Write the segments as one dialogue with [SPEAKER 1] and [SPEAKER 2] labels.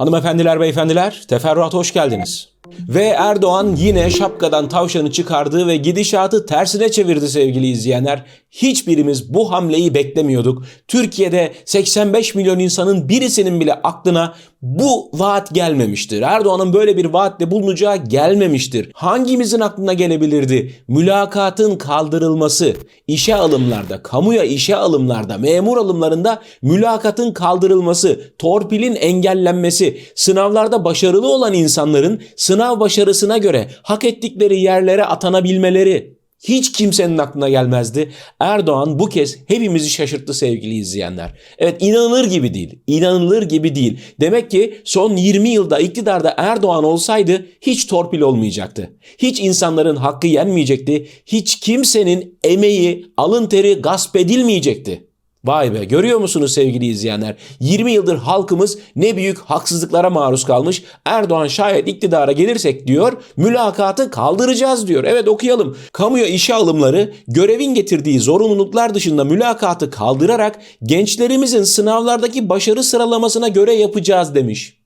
[SPEAKER 1] Hanımefendiler, beyefendiler, teferruat hoş geldiniz. Ve Erdoğan yine şapkadan tavşanı çıkardı ve gidişatı tersine çevirdi sevgili izleyenler. Hiçbirimiz bu hamleyi beklemiyorduk. Türkiye'de 85 milyon insanın birisinin bile aklına bu vaat gelmemiştir. Erdoğan'ın böyle bir vaatle bulunacağı gelmemiştir. Hangimizin aklına gelebilirdi? Mülakatın kaldırılması, işe alımlarda, kamuya işe alımlarda, memur alımlarında mülakatın kaldırılması, torpilin engellenmesi, sınavlarda başarılı olan insanların sınav başarısına göre hak ettikleri yerlere atanabilmeleri hiç kimsenin aklına gelmezdi. Erdoğan bu kez hepimizi şaşırttı sevgili izleyenler. Evet inanılır gibi değil. İnanılır gibi değil. Demek ki son 20 yılda iktidarda Erdoğan olsaydı hiç torpil olmayacaktı. Hiç insanların hakkı yenmeyecekti. Hiç kimsenin emeği, alın teri gasp edilmeyecekti. Vay be görüyor musunuz sevgili izleyenler? 20 yıldır halkımız ne büyük haksızlıklara maruz kalmış. Erdoğan şayet iktidara gelirsek diyor mülakatı kaldıracağız diyor. Evet okuyalım. Kamuya işe alımları görevin getirdiği zorunluluklar dışında mülakatı kaldırarak gençlerimizin sınavlardaki başarı sıralamasına göre yapacağız demiş.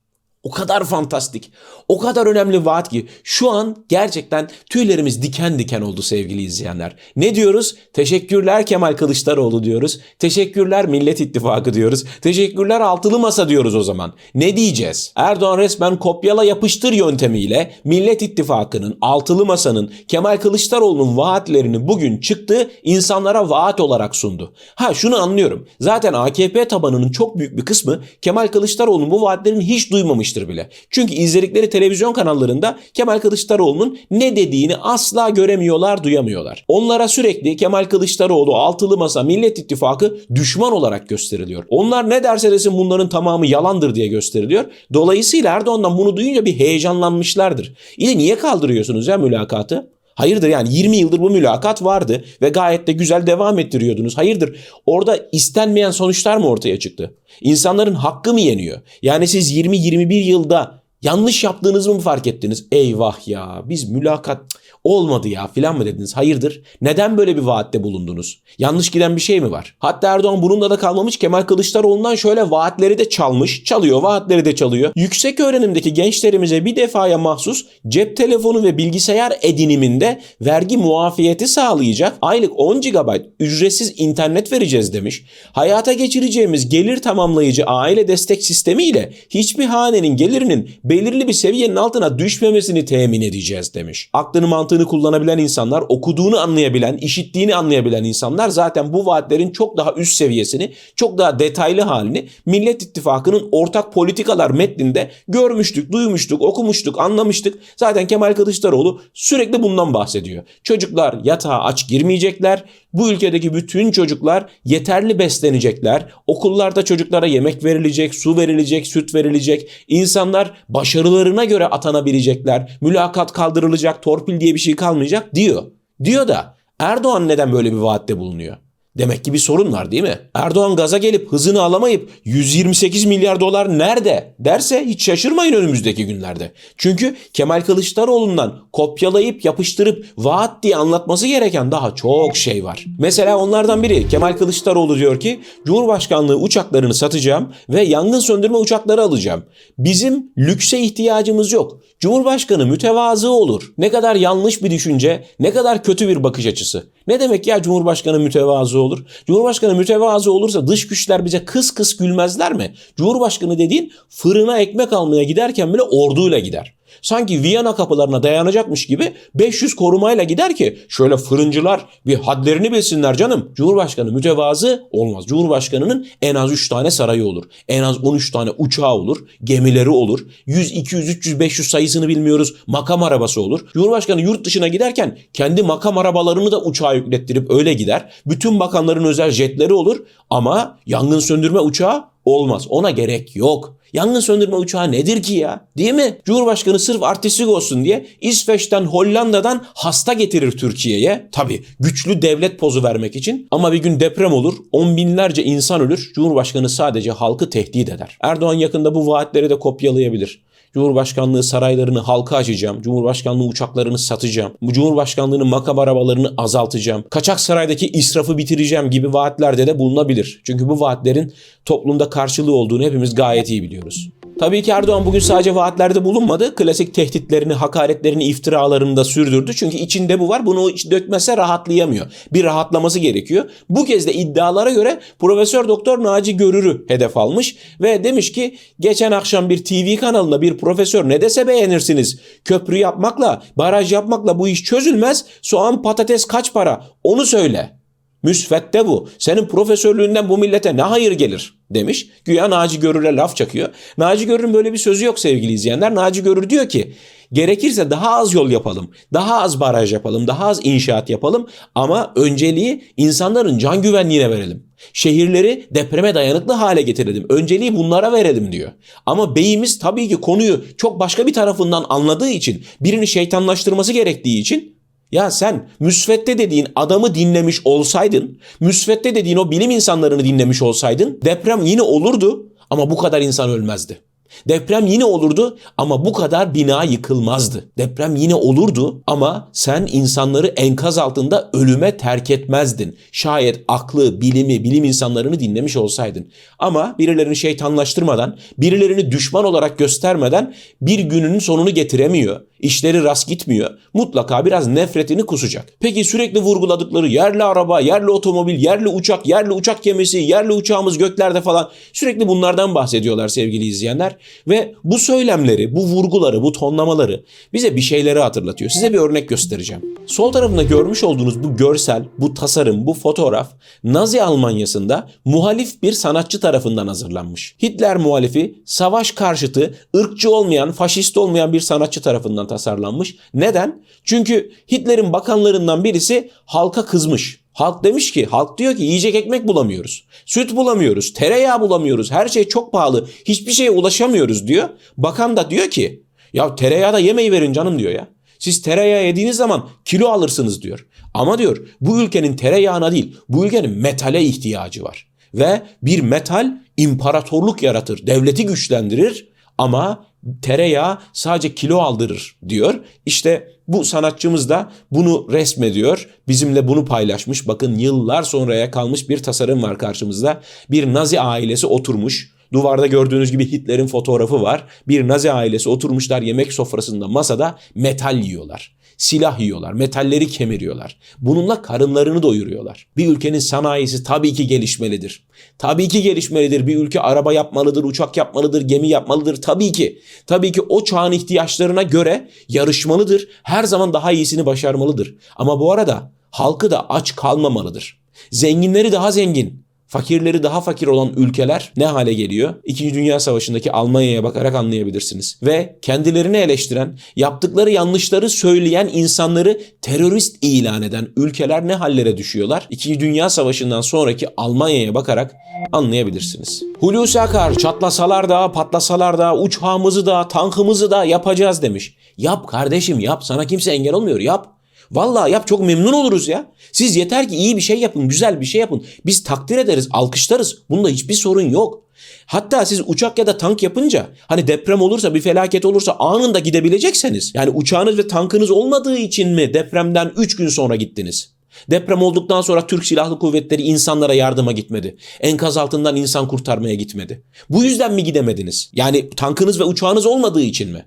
[SPEAKER 1] O kadar fantastik, o kadar önemli vaat ki şu an gerçekten tüylerimiz diken diken oldu sevgili izleyenler. Ne diyoruz? Teşekkürler Kemal Kılıçdaroğlu diyoruz. Teşekkürler Millet İttifakı diyoruz. Teşekkürler Altılı Masa diyoruz o zaman. Ne diyeceğiz? Erdoğan resmen kopyala yapıştır yöntemiyle Millet İttifakı'nın, Altılı Masa'nın, Kemal Kılıçdaroğlu'nun vaatlerini bugün çıktı insanlara vaat olarak sundu. Ha şunu anlıyorum. Zaten AKP tabanının çok büyük bir kısmı Kemal Kılıçdaroğlu'nun bu vaatlerini hiç duymamış yapmıştır bile. Çünkü izledikleri televizyon kanallarında Kemal Kılıçdaroğlu'nun ne dediğini asla göremiyorlar, duyamıyorlar. Onlara sürekli Kemal Kılıçdaroğlu, Altılı Masa, Millet İttifakı düşman olarak gösteriliyor. Onlar ne derse desin bunların tamamı yalandır diye gösteriliyor. Dolayısıyla Erdoğan'dan bunu duyunca bir heyecanlanmışlardır. İyi niye kaldırıyorsunuz ya mülakatı? Hayırdır yani 20 yıldır bu mülakat vardı ve gayet de güzel devam ettiriyordunuz. Hayırdır orada istenmeyen sonuçlar mı ortaya çıktı? İnsanların hakkı mı yeniyor? Yani siz 20-21 yılda yanlış yaptığınızı mı fark ettiniz? Eyvah ya biz mülakat olmadı ya filan mı dediniz? Hayırdır? Neden böyle bir vaatte bulundunuz? Yanlış giden bir şey mi var? Hatta Erdoğan bununla da kalmamış Kemal Kılıçdaroğlu'ndan şöyle vaatleri de çalmış. Çalıyor, vaatleri de çalıyor. Yüksek öğrenimdeki gençlerimize bir defaya mahsus cep telefonu ve bilgisayar ediniminde vergi muafiyeti sağlayacak aylık 10 GB ücretsiz internet vereceğiz demiş. Hayata geçireceğimiz gelir tamamlayıcı aile destek sistemiyle hiçbir hanenin gelirinin belirli bir seviyenin altına düşmemesini temin edeceğiz demiş. Aklını mantığını kullanabilen insanlar, okuduğunu anlayabilen, işittiğini anlayabilen insanlar zaten bu vaatlerin çok daha üst seviyesini, çok daha detaylı halini Millet İttifakı'nın ortak politikalar metninde görmüştük, duymuştuk, okumuştuk, anlamıştık. Zaten Kemal Kılıçdaroğlu sürekli bundan bahsediyor. Çocuklar yatağa aç girmeyecekler. Bu ülkedeki bütün çocuklar yeterli beslenecekler. Okullarda çocuklara yemek verilecek, su verilecek, süt verilecek. İnsanlar başarılarına göre atanabilecekler. Mülakat kaldırılacak, torpil diye bir şey kalmayacak diyor. Diyor da Erdoğan neden böyle bir vaatte bulunuyor? Demek ki bir sorun var değil mi? Erdoğan gaza gelip hızını alamayıp 128 milyar dolar nerede derse hiç şaşırmayın önümüzdeki günlerde. Çünkü Kemal Kılıçdaroğlu'ndan kopyalayıp yapıştırıp vaat diye anlatması gereken daha çok şey var. Mesela onlardan biri Kemal Kılıçdaroğlu diyor ki Cumhurbaşkanlığı uçaklarını satacağım ve yangın söndürme uçakları alacağım. Bizim lükse ihtiyacımız yok. Cumhurbaşkanı mütevazı olur. Ne kadar yanlış bir düşünce, ne kadar kötü bir bakış açısı. Ne demek ya Cumhurbaşkanı mütevazı olur? Cumhurbaşkanı mütevazı olursa dış güçler bize kıs kıs gülmezler mi? Cumhurbaşkanı dediğin fırına ekmek almaya giderken bile orduyla gider. Sanki Viyana kapılarına dayanacakmış gibi 500 korumayla gider ki şöyle fırıncılar bir hadlerini bilsinler canım. Cumhurbaşkanı mütevazı olmaz. Cumhurbaşkanının en az 3 tane sarayı olur. En az 13 tane uçağı olur. Gemileri olur. 100, 200, 300, 500 sayısını bilmiyoruz. Makam arabası olur. Cumhurbaşkanı yurt dışına giderken kendi makam arabalarını da uçağa yüklettirip öyle gider. Bütün bakanların özel jetleri olur. Ama yangın söndürme uçağı olmaz. Ona gerek yok. Yangın söndürme uçağı nedir ki ya? Değil mi? Cumhurbaşkanı sırf artistik olsun diye İsveç'ten Hollanda'dan hasta getirir Türkiye'ye. Tabii güçlü devlet pozu vermek için. Ama bir gün deprem olur. On binlerce insan ölür. Cumhurbaşkanı sadece halkı tehdit eder. Erdoğan yakında bu vaatleri de kopyalayabilir. Cumhurbaşkanlığı saraylarını halka açacağım. Cumhurbaşkanlığı uçaklarını satacağım. Bu Cumhurbaşkanlığının makam arabalarını azaltacağım. Kaçak saraydaki israfı bitireceğim gibi vaatlerde de bulunabilir. Çünkü bu vaatlerin toplumda karşılığı olduğunu hepimiz gayet iyi biliyoruz. Tabii ki Erdoğan bugün sadece vaatlerde bulunmadı. Klasik tehditlerini, hakaretlerini, iftiralarını da sürdürdü. Çünkü içinde bu var. Bunu dökmese rahatlayamıyor. Bir rahatlaması gerekiyor. Bu kez de iddialara göre Profesör Doktor Naci Görür'ü hedef almış ve demiş ki geçen akşam bir TV kanalında bir profesör ne dese beğenirsiniz. Köprü yapmakla, baraj yapmakla bu iş çözülmez. Soğan patates kaç para? Onu söyle. Müsvedde bu. Senin profesörlüğünden bu millete ne hayır gelir demiş. Güya Naci Görür'e laf çakıyor. Naci Görür'ün böyle bir sözü yok sevgili izleyenler. Naci Görür diyor ki gerekirse daha az yol yapalım, daha az baraj yapalım, daha az inşaat yapalım ama önceliği insanların can güvenliğine verelim. Şehirleri depreme dayanıklı hale getirelim. Önceliği bunlara verelim diyor. Ama beyimiz tabii ki konuyu çok başka bir tarafından anladığı için, birini şeytanlaştırması gerektiği için ya sen müsvedde dediğin adamı dinlemiş olsaydın, müsvedde dediğin o bilim insanlarını dinlemiş olsaydın deprem yine olurdu ama bu kadar insan ölmezdi. Deprem yine olurdu ama bu kadar bina yıkılmazdı. Deprem yine olurdu ama sen insanları enkaz altında ölüme terk etmezdin. Şayet aklı, bilimi, bilim insanlarını dinlemiş olsaydın. Ama birilerini şeytanlaştırmadan, birilerini düşman olarak göstermeden bir günün sonunu getiremiyor. İşleri rast gitmiyor. Mutlaka biraz nefretini kusacak. Peki sürekli vurguladıkları yerli araba, yerli otomobil, yerli uçak, yerli uçak gemisi, yerli uçağımız göklerde falan sürekli bunlardan bahsediyorlar sevgili izleyenler. Ve bu söylemleri, bu vurguları, bu tonlamaları bize bir şeyleri hatırlatıyor. Size bir örnek göstereceğim. Sol tarafında görmüş olduğunuz bu görsel, bu tasarım, bu fotoğraf Nazi Almanyası'nda muhalif bir sanatçı tarafından hazırlanmış. Hitler muhalifi, savaş karşıtı, ırkçı olmayan, faşist olmayan bir sanatçı tarafından tasarlanmış. Neden? Çünkü Hitler'in bakanlarından birisi halka kızmış. Halk demiş ki, halk diyor ki yiyecek ekmek bulamıyoruz. Süt bulamıyoruz, tereyağı bulamıyoruz. Her şey çok pahalı. Hiçbir şeye ulaşamıyoruz diyor. Bakan da diyor ki, ya tereyağı da yemeği verin canım diyor ya. Siz tereyağı yediğiniz zaman kilo alırsınız diyor. Ama diyor bu ülkenin tereyağına değil, bu ülkenin metale ihtiyacı var. Ve bir metal imparatorluk yaratır, devleti güçlendirir ama tereyağı sadece kilo aldırır diyor. İşte bu sanatçımız da bunu resmediyor. Bizimle bunu paylaşmış. Bakın yıllar sonraya kalmış bir tasarım var karşımızda. Bir Nazi ailesi oturmuş. Duvarda gördüğünüz gibi Hitler'in fotoğrafı var. Bir Nazi ailesi oturmuşlar yemek sofrasında masada metal yiyorlar. Silah yiyorlar, metalleri kemiriyorlar. Bununla karınlarını doyuruyorlar. Bir ülkenin sanayisi tabii ki gelişmelidir. Tabii ki gelişmelidir. Bir ülke araba yapmalıdır, uçak yapmalıdır, gemi yapmalıdır. Tabii ki. Tabii ki o çağın ihtiyaçlarına göre yarışmalıdır. Her zaman daha iyisini başarmalıdır. Ama bu arada halkı da aç kalmamalıdır. Zenginleri daha zengin, fakirleri daha fakir olan ülkeler ne hale geliyor? İkinci Dünya Savaşı'ndaki Almanya'ya bakarak anlayabilirsiniz. Ve kendilerini eleştiren, yaptıkları yanlışları söyleyen insanları terörist ilan eden ülkeler ne hallere düşüyorlar? İkinci Dünya Savaşı'ndan sonraki Almanya'ya bakarak anlayabilirsiniz. Hulusi Akar çatlasalar da patlasalar da uçağımızı da tankımızı da yapacağız demiş. Yap kardeşim yap sana kimse engel olmuyor yap. Vallahi yap çok memnun oluruz ya. Siz yeter ki iyi bir şey yapın, güzel bir şey yapın. Biz takdir ederiz, alkışlarız. Bunda hiçbir sorun yok. Hatta siz uçak ya da tank yapınca hani deprem olursa bir felaket olursa anında gidebilecekseniz yani uçağınız ve tankınız olmadığı için mi depremden 3 gün sonra gittiniz? Deprem olduktan sonra Türk Silahlı Kuvvetleri insanlara yardıma gitmedi. Enkaz altından insan kurtarmaya gitmedi. Bu yüzden mi gidemediniz? Yani tankınız ve uçağınız olmadığı için mi?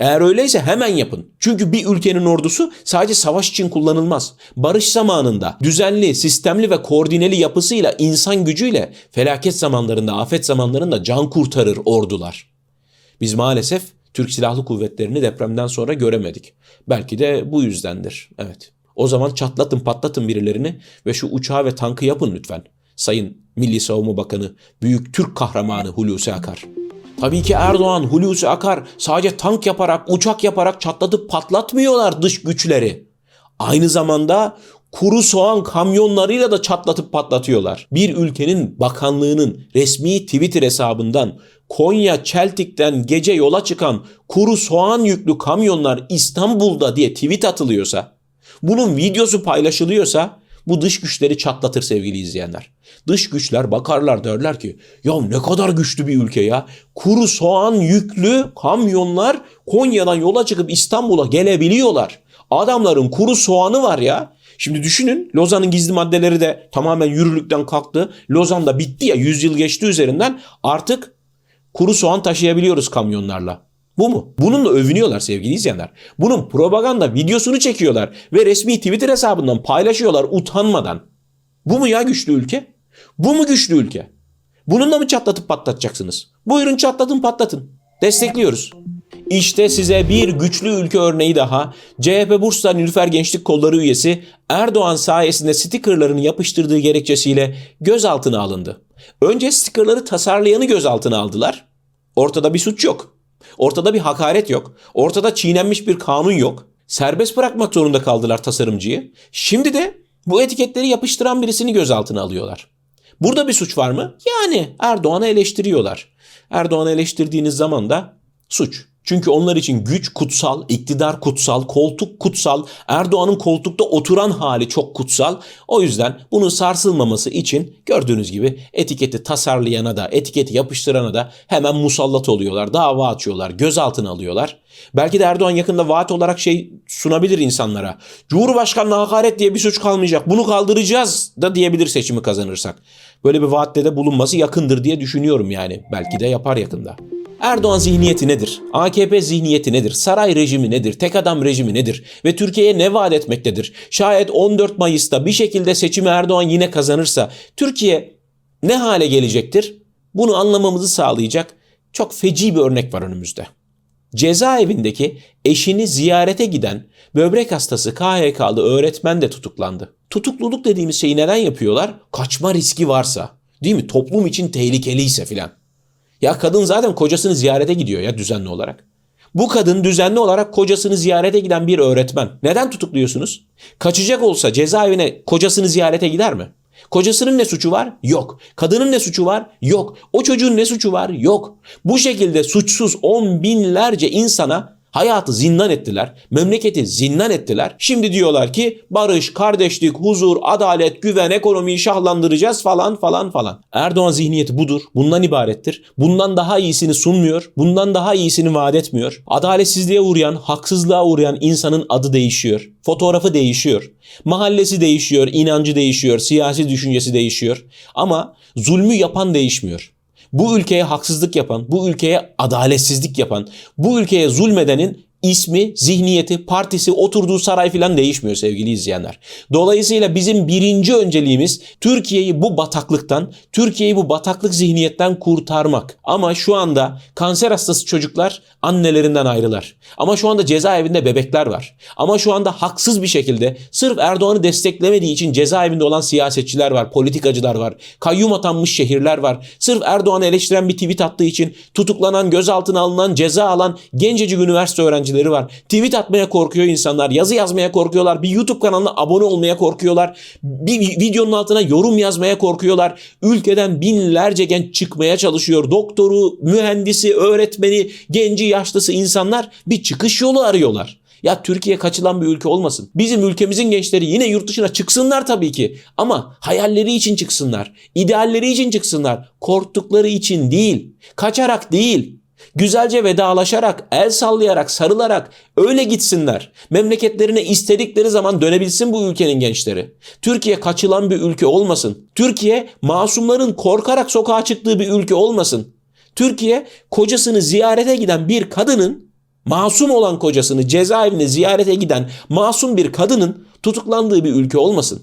[SPEAKER 1] Eğer öyleyse hemen yapın. Çünkü bir ülkenin ordusu sadece savaş için kullanılmaz. Barış zamanında düzenli, sistemli ve koordineli yapısıyla, insan gücüyle felaket zamanlarında, afet zamanlarında can kurtarır ordular. Biz maalesef Türk Silahlı Kuvvetleri'ni depremden sonra göremedik. Belki de bu yüzdendir. Evet. O zaman çatlatın patlatın birilerini ve şu uçağı ve tankı yapın lütfen. Sayın Milli Savunma Bakanı, büyük Türk kahramanı Hulusi Akar. Tabii ki Erdoğan, Hulusi Akar sadece tank yaparak, uçak yaparak çatlatıp patlatmıyorlar dış güçleri. Aynı zamanda kuru soğan kamyonlarıyla da çatlatıp patlatıyorlar. Bir ülkenin bakanlığının resmi Twitter hesabından Konya Çeltik'ten gece yola çıkan kuru soğan yüklü kamyonlar İstanbul'da diye tweet atılıyorsa, bunun videosu paylaşılıyorsa bu dış güçleri çatlatır sevgili izleyenler. Dış güçler bakarlar derler ki ya ne kadar güçlü bir ülke ya. Kuru soğan yüklü kamyonlar Konya'dan yola çıkıp İstanbul'a gelebiliyorlar. Adamların kuru soğanı var ya. Şimdi düşünün Lozan'ın gizli maddeleri de tamamen yürürlükten kalktı. Lozan da bitti ya 100 yıl geçti üzerinden artık kuru soğan taşıyabiliyoruz kamyonlarla. Bu mu? Bununla övünüyorlar sevgili izleyenler. Bunun propaganda videosunu çekiyorlar ve resmi Twitter hesabından paylaşıyorlar utanmadan. Bu mu ya güçlü ülke? Bu mu güçlü ülke? Bununla mı çatlatıp patlatacaksınız? Buyurun çatlatın patlatın. Destekliyoruz. İşte size bir güçlü ülke örneği daha. CHP Bursa Nilüfer Gençlik Kolları üyesi Erdoğan sayesinde stikerlarını yapıştırdığı gerekçesiyle gözaltına alındı. Önce stikerları tasarlayanı gözaltına aldılar. Ortada bir suç yok. Ortada bir hakaret yok. Ortada çiğnenmiş bir kanun yok. Serbest bırakmak zorunda kaldılar tasarımcıyı. Şimdi de bu etiketleri yapıştıran birisini gözaltına alıyorlar. Burada bir suç var mı? Yani Erdoğan'ı eleştiriyorlar. Erdoğan'ı eleştirdiğiniz zaman da suç. Çünkü onlar için güç kutsal, iktidar kutsal, koltuk kutsal, Erdoğan'ın koltukta oturan hali çok kutsal. O yüzden bunun sarsılmaması için gördüğünüz gibi etiketi tasarlayana da, etiketi yapıştırana da hemen musallat oluyorlar, dava açıyorlar, gözaltına alıyorlar. Belki de Erdoğan yakında vaat olarak şey sunabilir insanlara. Cumhurbaşkanına hakaret diye bir suç kalmayacak. Bunu kaldıracağız da diyebilir seçimi kazanırsak. Böyle bir vaatte de bulunması yakındır diye düşünüyorum yani. Belki de yapar yakında. Erdoğan zihniyeti nedir? AKP zihniyeti nedir? Saray rejimi nedir? Tek adam rejimi nedir? Ve Türkiye'ye ne vaat etmektedir? Şayet 14 Mayıs'ta bir şekilde seçimi Erdoğan yine kazanırsa Türkiye ne hale gelecektir? Bunu anlamamızı sağlayacak çok feci bir örnek var önümüzde. Cezaevindeki eşini ziyarete giden böbrek hastası KHK'lı öğretmen de tutuklandı. Tutukluluk dediğimiz şeyi neden yapıyorlar? Kaçma riski varsa. Değil mi? Toplum için tehlikeliyse filan. Ya kadın zaten kocasını ziyarete gidiyor ya düzenli olarak. Bu kadın düzenli olarak kocasını ziyarete giden bir öğretmen. Neden tutukluyorsunuz? Kaçacak olsa cezaevine kocasını ziyarete gider mi? Kocasının ne suçu var? Yok. Kadının ne suçu var? Yok. O çocuğun ne suçu var? Yok. Bu şekilde suçsuz on binlerce insana Hayatı zindan ettiler, memleketi zindan ettiler. Şimdi diyorlar ki barış, kardeşlik, huzur, adalet, güven, ekonomiyi şahlandıracağız falan falan falan. Erdoğan zihniyeti budur. Bundan ibarettir. Bundan daha iyisini sunmuyor. Bundan daha iyisini vaat etmiyor. Adaletsizliğe uğrayan, haksızlığa uğrayan insanın adı değişiyor. Fotoğrafı değişiyor. Mahallesi değişiyor, inancı değişiyor, siyasi düşüncesi değişiyor. Ama zulmü yapan değişmiyor bu ülkeye haksızlık yapan, bu ülkeye adaletsizlik yapan, bu ülkeye zulmedenin ismi, zihniyeti, partisi, oturduğu saray filan değişmiyor sevgili izleyenler. Dolayısıyla bizim birinci önceliğimiz Türkiye'yi bu bataklıktan, Türkiye'yi bu bataklık zihniyetten kurtarmak. Ama şu anda kanser hastası çocuklar annelerinden ayrılar. Ama şu anda cezaevinde bebekler var. Ama şu anda haksız bir şekilde sırf Erdoğan'ı desteklemediği için cezaevinde olan siyasetçiler var, politikacılar var, kayyum atanmış şehirler var. Sırf Erdoğan'ı eleştiren bir tweet attığı için tutuklanan, gözaltına alınan, ceza alan gencecik üniversite öğrencileri öğrencileri var. Tweet atmaya korkuyor insanlar. Yazı yazmaya korkuyorlar. Bir YouTube kanalına abone olmaya korkuyorlar. Bir videonun altına yorum yazmaya korkuyorlar. Ülkeden binlerce genç çıkmaya çalışıyor. Doktoru, mühendisi, öğretmeni, genci, yaşlısı insanlar bir çıkış yolu arıyorlar. Ya Türkiye kaçılan bir ülke olmasın. Bizim ülkemizin gençleri yine yurt dışına çıksınlar tabii ki. Ama hayalleri için çıksınlar. idealleri için çıksınlar. Korktukları için değil. Kaçarak değil. Güzelce vedalaşarak, el sallayarak, sarılarak öyle gitsinler. Memleketlerine istedikleri zaman dönebilsin bu ülkenin gençleri. Türkiye kaçılan bir ülke olmasın. Türkiye masumların korkarak sokağa çıktığı bir ülke olmasın. Türkiye kocasını ziyarete giden bir kadının masum olan kocasını cezaevine ziyarete giden masum bir kadının tutuklandığı bir ülke olmasın.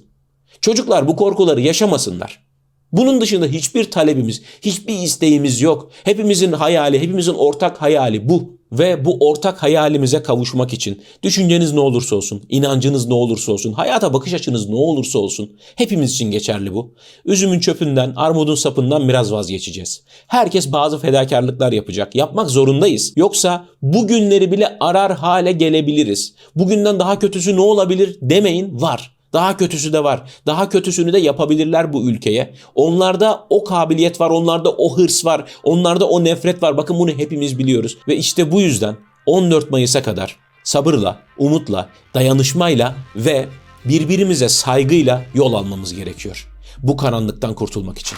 [SPEAKER 1] Çocuklar bu korkuları yaşamasınlar. Bunun dışında hiçbir talebimiz, hiçbir isteğimiz yok. Hepimizin hayali, hepimizin ortak hayali bu. Ve bu ortak hayalimize kavuşmak için düşünceniz ne olursa olsun, inancınız ne olursa olsun, hayata bakış açınız ne olursa olsun hepimiz için geçerli bu. Üzümün çöpünden, armudun sapından biraz vazgeçeceğiz. Herkes bazı fedakarlıklar yapacak. Yapmak zorundayız. Yoksa bugünleri bile arar hale gelebiliriz. Bugünden daha kötüsü ne olabilir demeyin var. Daha kötüsü de var. Daha kötüsünü de yapabilirler bu ülkeye. Onlarda o kabiliyet var, onlarda o hırs var, onlarda o nefret var. Bakın bunu hepimiz biliyoruz. Ve işte bu yüzden 14 Mayıs'a kadar sabırla, umutla, dayanışmayla ve birbirimize saygıyla yol almamız gerekiyor. Bu karanlıktan kurtulmak için.